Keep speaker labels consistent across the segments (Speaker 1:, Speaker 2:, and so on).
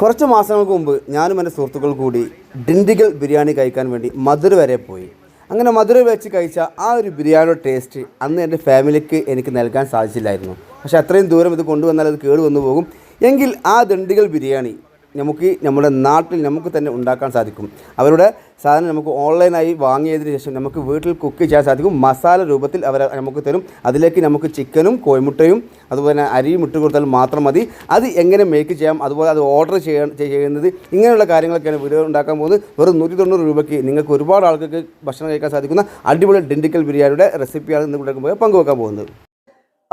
Speaker 1: കുറച്ച് മാസങ്ങൾക്ക് മുമ്പ് ഞാനും എന്റെ സുഹൃത്തുക്കൾ കൂടി ഡിണ്ടിഗൽ ബിരിയാണി കഴിക്കാൻ വേണ്ടി മധുര വരെ പോയി. അങ്ങനെ മധുര വെച്ച് കഴിച്ച ആ ഒരു ബിരിയാണിയുടെ ടേസ്റ്റ് അന്ന് എന്റെ ഫാമിലിക്ക് എനിക്ക് നൽകാൻ സാധിച്ചില്ലായിരുന്നു. പക്ഷേ അത്രയും ദൂരം ഇത് കൊണ്ടുവന്നാൽ അത് കേടുവന്നു പോകും എങ്കിൽ ആ ദണ്ഡികൾ ബിരിയാണി നമുക്ക് നമ്മുടെ നാട്ടിൽ നമുക്ക് തന്നെ ഉണ്ടാക്കാൻ സാധിക്കും. അവരുടെ സാധനം നമുക്ക് ഓൺലൈനായി വാങ്ങിയതിന് ശേഷം നമുക്ക് വീട്ടിൽ കുക്ക് ചെയ്യാൻ സാധിക്കും. മസാല രൂപത്തിൽ അവർ നമുക്ക് തരും. അതിലേക്ക് നമുക്ക് ചിക്കനും കോഴിമുട്ടയും അതുപോലെ തന്നെ അരിയും ഇട്ട് കൊടുത്താൽ മാത്രം മതി. അത് എങ്ങനെ മേക്ക് ചെയ്യാം? അതുപോലെ അത് ഓർഡർ ചെയ്യാൻ ചെയ്യുന്നത് ഇങ്ങനെയുള്ള കാര്യങ്ങളൊക്കെയാണ് വീഡിയോ ഉണ്ടാക്കാൻ പോകുന്നത്. വെറും നൂറ്റി തൊണ്ണൂറ് രൂപയ്ക്ക് നിങ്ങൾക്ക് ഒരുപാട് ആൾക്കാർക്ക് ഭക്ഷണം കഴിക്കാൻ സാധിക്കുന്ന അടിപൊളി ഡിൻഡിക്കൽ ബിരിയാണിയുടെ റെസിപ്പിയാണ് ഇന്ന് ഇവിടെ പങ്കുവെക്കാൻ പോകുന്നത്.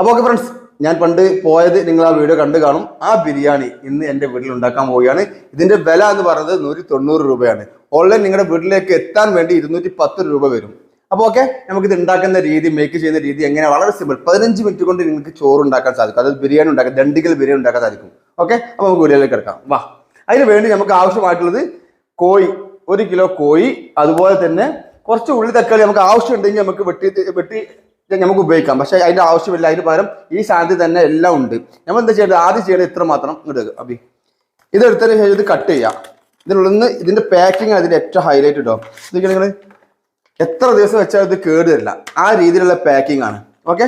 Speaker 1: അപ്പോൾ ഓക്കെ ഫ്രണ്ട്സ് ഞാൻ പണ്ട് പോയത് നിങ്ങൾ ആ വീഡിയോ കണ്ടു കാണും. ആ ബിരിയാണി ഇന്ന് എന്റെ വീട്ടിൽ ഉണ്ടാക്കാൻ പോവുകയാണ്. ഇതിന്റെ വില എന്ന് പറയുന്നത് നൂറ്റി തൊണ്ണൂറ് രൂപയാണ്. ഓൺലൈൻ നിങ്ങളുടെ വീട്ടിലേക്ക് എത്താൻ വേണ്ടി ഇരുന്നൂറ്റി പത്ത് രൂപ വരും. അപ്പോൾ ഓക്കെ നമുക്ക് ഇത് ഉണ്ടാക്കുന്ന രീതി മേക്ക് ചെയ്യുന്ന രീതി എങ്ങനെ വളരെ സിമ്പിൾ പതിനഞ്ച് മിനിറ്റ് കൊണ്ട് നിങ്ങൾക്ക് ചോറ് ഉണ്ടാക്കാൻ സാധിക്കും. അതായത് ബിരിയാണി ഉണ്ടാക്കാൻ ദണ്ടികൾ ബിരിയാണി ഉണ്ടാക്കാൻ സാധിക്കും. ഓക്കെ അപ്പോൾ നമുക്ക് വീഡിയോയിലേക്ക് കിടക്കാം. വാ. അതിന് വേണ്ടി നമുക്ക് ആവശ്യമായിട്ടുള്ളത് കോഴി ഒരു കിലോ കോഴി അതുപോലെ തന്നെ കുറച്ച് ഉള്ളി തക്കാളി നമുക്ക് ആവശ്യമുണ്ടെങ്കിൽ നമുക്ക് വെട്ടി വെട്ടി നമുക്ക് ഉപയോഗിക്കാം. പക്ഷെ അതിന്റെ ആവശ്യമില്ല. അതിന് പകരം ഈ സാധനത്തിൽ തന്നെ എല്ലാം ഉണ്ട്. നമ്മൾ എന്താ ചെയ്യേണ്ടത്? ആദ്യം ചെയ്യേണ്ടത് ഇത്ര മാത്രം ഇടുക അബി ഇത് എടുത്തതിന് ശേഷം ഇത് കട്ട് ചെയ്യാം. ഇതിനുള്ളിൽ ഇതിന്റെ പാക്കിംഗ് അതിന്റെ ഏറ്റവും ഹൈലൈറ്റ് കേട്ടോ ഇതൊക്കെ നിങ്ങൾ എത്ര ദിവസം വെച്ചാൽ ഇത് കേടുവരില്ല. ആ രീതിയിലുള്ള പാക്കിംഗ് ആണ്. ഓക്കെ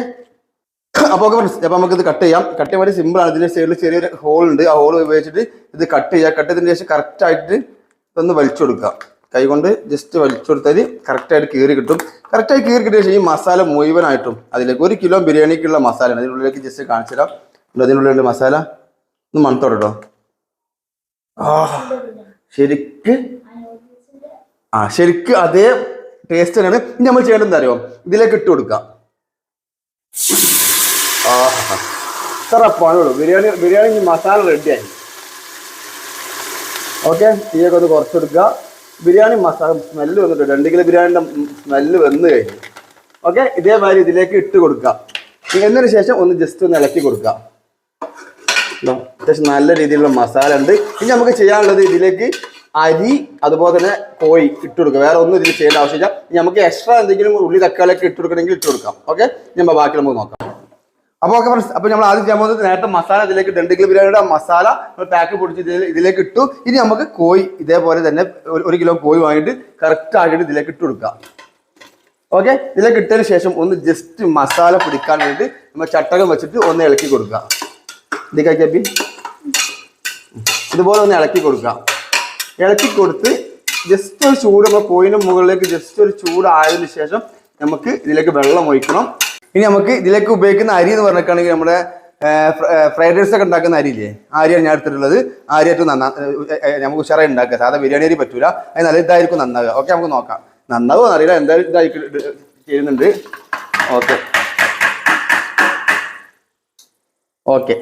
Speaker 1: അപ്പോൾ ഓക്കെ ഫ്രണ്ട്സ് അപ്പോൾ ഇത് കട്ട് ചെയ്യാം. കട്ട് ചെയ്യാൻ വേണ്ടി സിമ്പിൾ ആണ്. ഇതിന്റെ സൈഡിൽ ചെറിയൊരു ഹോൾ ഉണ്ട്. ആ ഹോൾ ഉപയോഗിച്ചിട്ട് ഇത് കട്ട് ചെയ്യുക കട്ട് ചെയ്തതിന് ശേഷം കറക്റ്റ് ആയിട്ട് ഇതൊന്ന് വലിച്ചു കൊടുക്കുക. കൈ കൊണ്ട് ജസ്റ്റ് വലിച്ചു കൊടുത്താൽ കറക്റ്റായിട്ട് കീറി കിട്ടും. കറക്റ്റായി കീറി കിട്ടിയ ശേഷം ഈ മസാല മുഴുവനായിട്ടും അതിലേക്ക് ഒരു കിലോ ബിരിയാണിക്കുള്ള മസാലയാണ്. അതിനുള്ളിലേക്ക് ജസ്റ്റ് കാണിച്ചു തരാം. അതിനുള്ളിലുള്ള മസാല? ഒന്ന് മണത്തോടെ ആ ശരിക്ക് ആ ശരിക്ക് അതേ ടേസ്റ്റ് തന്നെയാണ്. ഇനി നമ്മൾ ചെയ്യേണ്ടത് അറിയോ? ഇതിലേക്ക് ഇട്ട് കൊടുക്കാം ആഹാ ഇത്ര പണുള്ളൂ ബിരിയാണി ബിരിയാണി മസാല റെഡിയായി ഓക്കെ തീയൊക്കെ ഒന്ന് കുറച്ചെടുക്കുക ബിരിയാണി മസാല സ്മെല്ല് വന്നിട്ട് രണ്ട് കിലോ ബിരിയാണിന്റെ സ്മെല്ല് വന്നു കഴിഞ്ഞു. ഓക്കെ ഇതേമാതിരി ഇതിലേക്ക് ഇട്ട് കൊടുക്കുക. എന്നതിന് ശേഷം ഒന്ന് ജസ്റ്റ് ഒന്ന് ഇളക്കി കൊടുക്കുക. അത്യാവശ്യം നല്ല രീതിയിലുള്ള മസാല ഉണ്ട്. ഇനി നമുക്ക് ചെയ്യാനുള്ളത് ഇതിലേക്ക് അരി അതുപോലെ തന്നെ കോഴി ഇട്ട് കൊടുക്കുക. വേറെ ഒന്നും ഇതിൽ ചെയ്യേണ്ട ആവശ്യമില്ല. നമുക്ക് എക്സ്ട്രാ എന്തെങ്കിലും ഉള്ളി തക്കാളിയൊക്കെ ഇട്ട് കൊടുക്കണമെങ്കിൽ ഇട്ട് കൊടുക്കാം. ഓക്കെ ഞാൻ ബാക്കി നമുക്ക് നോക്കാം. അപ്പോൾ ഓക്കെ ഫ്രണ്ട്സ് അപ്പോൾ നമ്മൾ ആദ്യം ചെയ്യാൻ പോകുന്നത് നേരത്തെ മസാല ഇതിലേക്ക് ദണ്ടിക്കൽ ബിരിയാണിയുടെ മസാല നമ്മൾ പാക്ക് പൊടിച്ച് ഇതിലേക്ക് ഇട്ടു. ഇനി നമുക്ക് കോഴി ഇതേപോലെ തന്നെ ഒരു- കിലോ കോഴി വാങ്ങിയിട്ട് കറക്റ്റ് ആയിട്ട് ഇതിലേക്ക് ഇട്ട് കൊടുക്കുക. ഓക്കെ ഇതിലേക്ക് ഇട്ടതിന് ശേഷം ഒന്ന് ജസ്റ്റ് മസാല പിടിക്കാൻ വേണ്ടിയിട്ട് നമ്മൾ ചട്ടകം വെച്ചിട്ട് ഒന്ന് ഇളക്കി കൊടുക്കുക. ഇതിലേക്ക് അപ്പി ഇതുപോലെ ഒന്ന് ഇളക്കി കൊടുക്കുക. ഇളക്കി കൊടുത്ത് ജസ്റ്റ് ഒരു ചൂട് നമ്മൾ കോഴിന്റെ മുകളിലേക്ക് ജസ്റ്റ് ഒരു ചൂടായതിനു ശേഷം നമുക്ക് ഇതിലേക്ക് വെള്ളം ഒഴിക്കണം. ഇനി നമുക്ക് ഇതിലേക്ക് ഉപയോഗിക്കുന്ന അരി എന്ന് പറഞ്ഞിട്ടാണെങ്കിൽ നമ്മുടെ ഫ്രൈഡ് റൈസ് ഒക്കെ ഉണ്ടാക്കുന്ന അരിയില്ലേ? ആ അരിയാണ് ഞാൻ എടുത്തിട്ടുള്ളത്. അരി ഏറ്റവും നന്നാ നമുക്ക് ഉഷാറായി ഉണ്ടാക്കുക. സാധാ ബിരിയാണി അരി പറ്റൂല. അത് നല്ല ഇതായിരിക്കും നന്നാവുക. ഓക്കെ നമുക്ക് നോക്കാം. നന്നാവുക അറിയില്ല എന്തായാലും ഇതായി ചെയ്യുന്നുണ്ട്. ഓക്കെ. ഓക്കെ.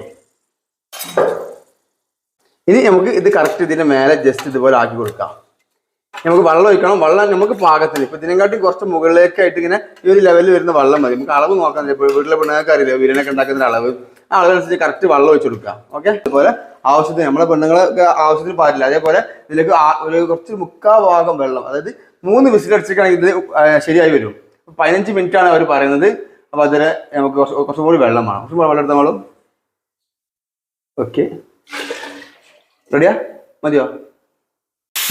Speaker 1: ഇനി നമുക്ക് ഇത് കറക്റ്റ് ഇതിന്റെ മേലെ ജസ്റ്റ് ഇതുപോലെ ആക്കി കൊടുക്കാം. നമുക്ക് വെള്ളം ഒഴിക്കണം. വെള്ളം നമുക്ക് പാകത്തിന് ഇപ്പൊ ഇതിനെക്കാട്ടി കുറച്ച് മുകളിലേക്കായിട്ട് ഇങ്ങനെ ഈ ഒരു ലെവലിൽ വരുന്ന വെള്ളം മതി. നമുക്ക് അളവ് നോക്കാൻ ഇപ്പൊ വീട്ടിലെ പെണ്ണുങ്ങൾക്ക് അറിയില്ല വീരനൊക്കെ ഉണ്ടാക്കുന്ന അളവ്. ആ അളവനുസരിച്ച് കറക്റ്റ് വെള്ളം ഒഴിച്ചു കൊടുക്കുക. ഓക്കെ അതുപോലെ ആവശ്യത്തിന് നമ്മളെ പെണ്ണുങ്ങളൊക്കെ ആവശ്യത്തിന് പാടില്ല. അതേപോലെ ഇതിലേക്ക് ഒരു കുറച്ച് മുക്കാ ഭാഗം വെള്ളം അതായത് മൂന്ന് വിസിലടിച്ചിട്ടാണെങ്കിൽ ഇത് ആ, ശരിയായി വരും. പതിനഞ്ച് മിനിറ്റ് ആണ് അവർ പറയുന്നത്. അപ്പൊ അതിന് നമുക്ക് കുറച്ച് കുറച്ചും കൂടി വെള്ളം വേണം. കുറച്ചും കൂടി വെള്ളം എടുത്താൽ ഓക്കെ റെഡിയാ മതിയോ?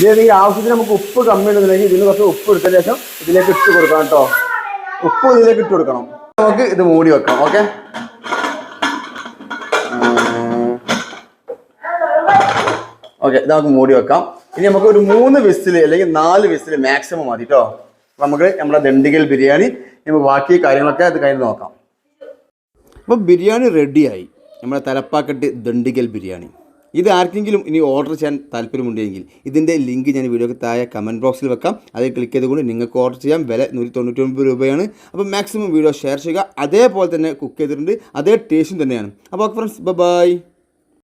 Speaker 1: ഇതിന് ഈ ആവശ്യത്തിന് നമുക്ക് ഉപ്പ് കമ്മി ഉണ്ടെന്നുണ്ടെങ്കിൽ ഇതിന് കുറച്ച് ഉപ്പ് എടുത്തതിന് ശേഷം ഇതിലേക്ക് ഇട്ട് കൊടുക്കണം കേട്ടോ. ഉപ്പ് ഇതിലേക്ക് ഇട്ട് കൊടുക്കണം. നമുക്ക് ഇത് മൂടി വെക്കാം ഓക്കെ? ഓക്കെ ഇത് നമുക്ക് മൂടി വെക്കാം. ഇനി നമുക്ക് ഒരു മൂന്ന് വിസിൽ അല്ലെങ്കിൽ നാല് വിസിൽ മാക്സിമം മതി കേട്ടോ. നമുക്ക് നമ്മുടെ ദണ്ഡികൽ ബിരിയാണി നമുക്ക് ബാക്കി കാര്യങ്ങളൊക്കെ അത് കഴിഞ്ഞ് നോക്കാം. അപ്പോൾ ബിരിയാണി റെഡിയായി നമ്മുടെ തലപ്പാക്കെട്ട് ദണ്ഡികൽ ബിരിയാണി. ഇത് ആർക്കെങ്കിലും ഇനി ഓർഡർ ചെയ്യാൻ താല്പര്യമുണ്ടെങ്കിൽ ഇതിന്റെ ലിങ്ക് ഞാൻ വീഡിയോക്ക് താഴെ കമന്റ് ബോക്സിൽ വെക്കാം. അതിൽ ക്ലിക്ക് ചെയ്തുകൊണ്ട് നിങ്ങൾക്ക് ഓർഡർ ചെയ്യാം. വില നൂറ്റി തൊണ്ണൂറ്റി ഒൻപത് രൂപയാണ്. അപ്പോൾ മാക്സിമം വീഡിയോ ഷെയർ ചെയ്യുക. അതേപോലെ തന്നെ കുക്ക് ചെയ്തിട്ടുണ്ട്. അതേ ടേസ്റ്റും തന്നെയാണ്. അപ്പോൾ ഫ്രണ്ട്സ് ബൈ